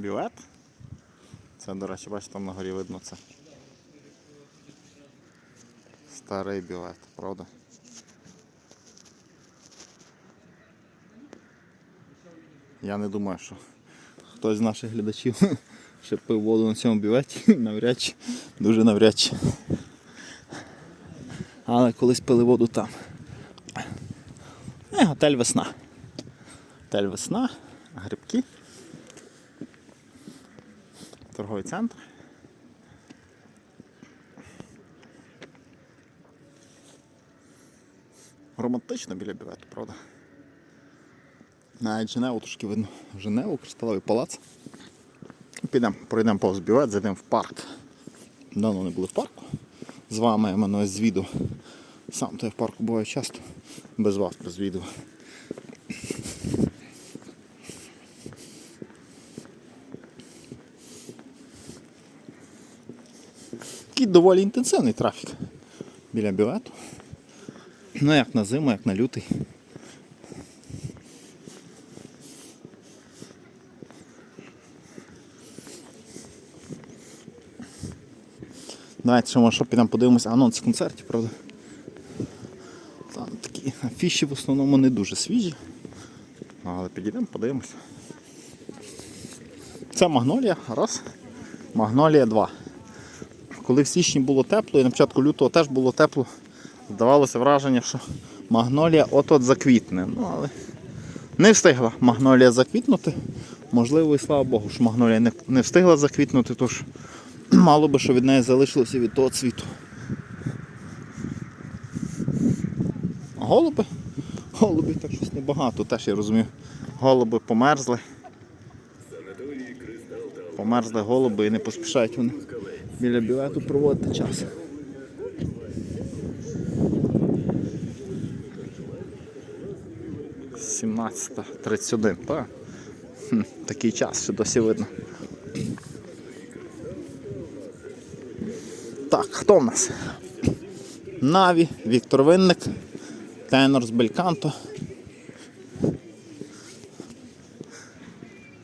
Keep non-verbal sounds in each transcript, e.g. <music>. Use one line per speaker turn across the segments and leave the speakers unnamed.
Білет. Це, до речі, бачите, там на горі видно це. Старий білет, правда? Я не думаю, що хтось з наших глядачів <laughs> ще пив воду на цьому білеті, <laughs> навряд чи, дуже навряд чи. Але колись пили воду там. Е, готель весна. Готель весна, грибки. Торговий центр. Романтично біля бювету, правда? Навіть Женеву трошки видно. Женеву, кристаловий палац. Підемо, пройдемо повз бювет, зайдемо в парк. Давно не були в парку. З вами я мене з. Сам то я в парку буваю часто. Без вас, без відео. Такий доволі інтенсивний трафік біля бювету. Ну як на зиму, як на лютий. Давайте ще може підемо подивимося анонс концертів, правда? Там такі афіші в основному не дуже свіжі. Але підійдемо, подивимося. Це Магнолія, раз. Магнолія 2. Коли в січні було тепло і на початку лютого теж було тепло, здавалося враження, що Магнолія от-от заквітне. Ну, але не встигла Магнолія заквітнути. Можливо, і слава Богу, що Магнолія не, не встигла заквітнути, тож <clears throat> мало би, що від неї залишилося від того цвіту. А голуби? Голуби так щось небагато, теж я розумію. Голуби померзли. Померзли голуби і не поспішають вони біля білету проводити час. Сімнадцята тридцять один, такий час, що досі видно. Так, хто в нас? Наві, Віктор Винник, тенор з Бельканто.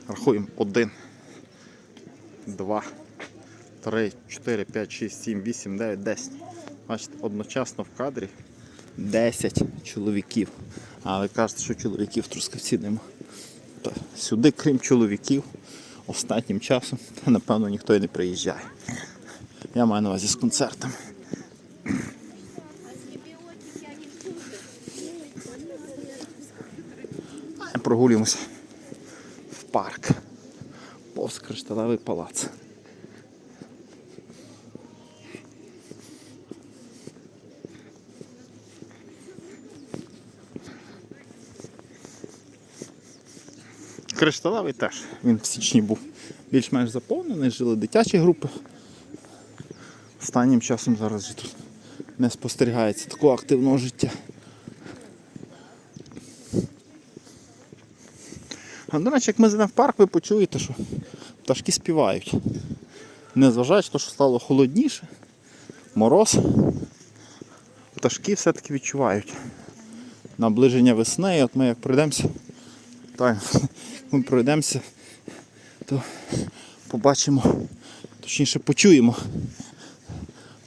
Рахуємо. Один, 3, 4, 5, 6, 7, 8, 9, 10. Бачите, одночасно в кадрі 10 чоловіків. А ви кажете, що чоловіків в трускавці нема. Сюди, крім чоловіків, останнім часом, напевно, ніхто і не приїжджає. Я маю на увазі з концертами. Прогулюємося в парк. Повз кришталевий палац. Кришталевий теж, він в січні був більш-менш заповнений, жили дитячі групи. Останнім часом зараз тут не спостерігається такого активного життя. А до речі, як ми зайдемо в парк, ви почуєте, що пташки співають. Незважаючи на те, що стало холодніше, мороз, пташки все-таки відчувають наближення весни. І от ми як пройдемося, так, ми пройдемося, то побачимо, точніше почуємо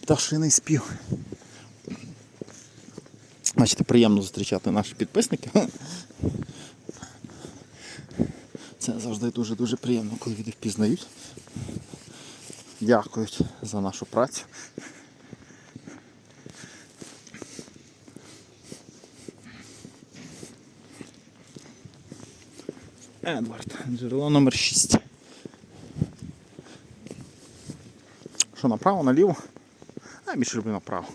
пташиний спів. Бачите, приємно зустрічати наших підписників. Це завжди дуже-дуже приємно, коли люди впізнають. Дякують за нашу працю. Едвард, джерело номер 6. Що направо, наліво? А більше люблю направо.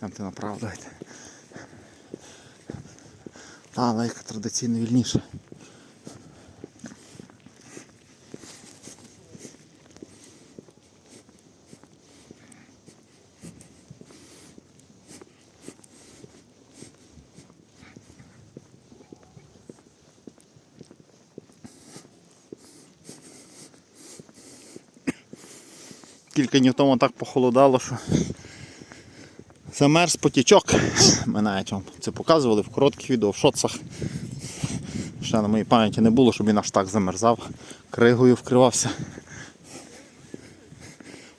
Там ти направо давайте. Та лайка традиційно вільніша. Кілька днів тому так похолодало, що замерз потічок. Ми навіть вам це показували в коротких відео, в шоцах. Ще на моїй пам'яті не було, щоб він аж так замерзав, кригою вкривався.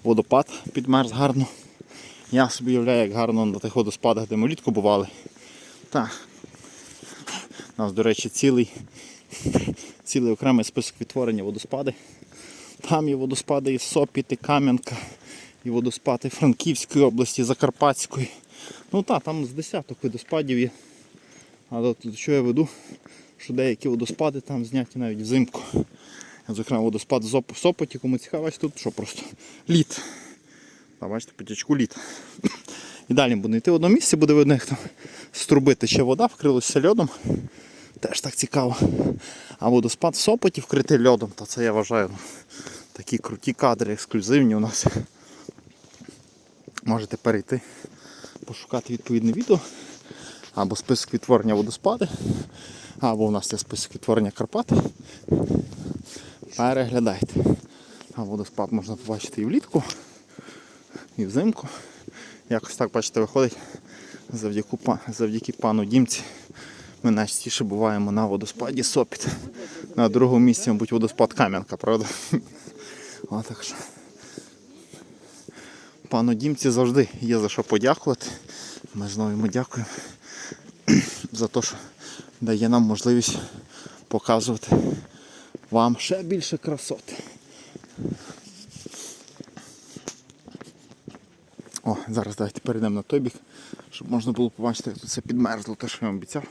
Водопад підмерз гарно. Я собі уявляю, як гарно на тих водоспадах, де ми влітку бували. Так. У нас, до речі, цілий, цілий окремий список відтворення водоспади. Там є водоспади і Сопіт, і Кам'янка, і водоспади Франківської області, Закарпатської. Ну так, там з десяток водоспадів є. Але тут що я веду, що деякі водоспади там зняті навіть взимку. Зокрема, водоспад в Сопоті, кому цікаво, тут що просто лід. Та бачите, потічку лід. І далі буде йти в одному місці, буде видно, як там з труби вода, вкрилося льодом. Теж так цікаво. А водоспад в Сопоті вкритий льодом, то це я вважаю ну, такі круті кадри, ексклюзивні у нас. Можете перейти, пошукати відповідне відео. Або список відтворення водоспади, або у нас є список відтворення Карпат. Переглядайте. А водоспад можна побачити і влітку, і взимку. Якось так, бачите, виходить завдяки, завдяки пану Дімці. Ми найчастіше буваємо на водоспаді Сопіт. На другому місці, мабуть, водоспад Кам'янка, правда? О, так що. Пану Дімці завжди є за що подякувати. Ми знову йому дякуємо за те, що дає нам можливість показувати вам ще більше красот. О, зараз давайте перейдемо на той бік, щоб можна було побачити, як тут все підмерзло, те, що я обіцяв.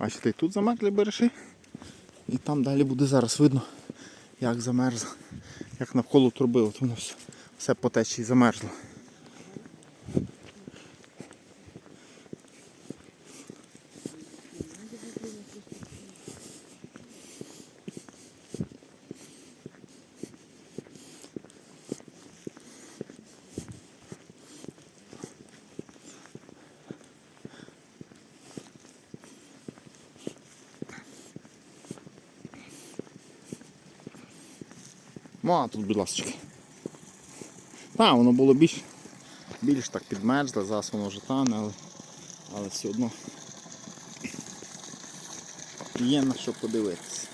Бачите, і тут замерзли береші. І там далі буде зараз видно, як замерзло, як навколо труби. От воно все, все по течії замерзло. Ну, а тут, будь ласка. Так, воно було більш, більш так підмерзле, зараз воно вже тане, але, але все одно є на що подивитися.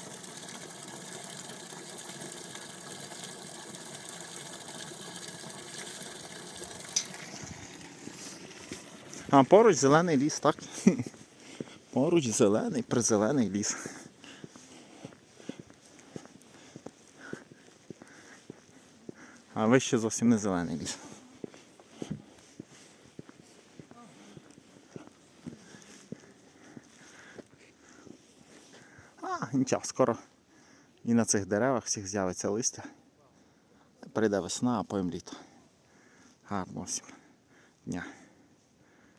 А поруч зелений ліс, так? <laughs> Поруч зелений, призелений ліс. А вище зовсім не зелений ліс. А, нічого, скоро і на цих деревах всіх з'явиться листя. Прийде весна, а потім літо. Гарно всім дня.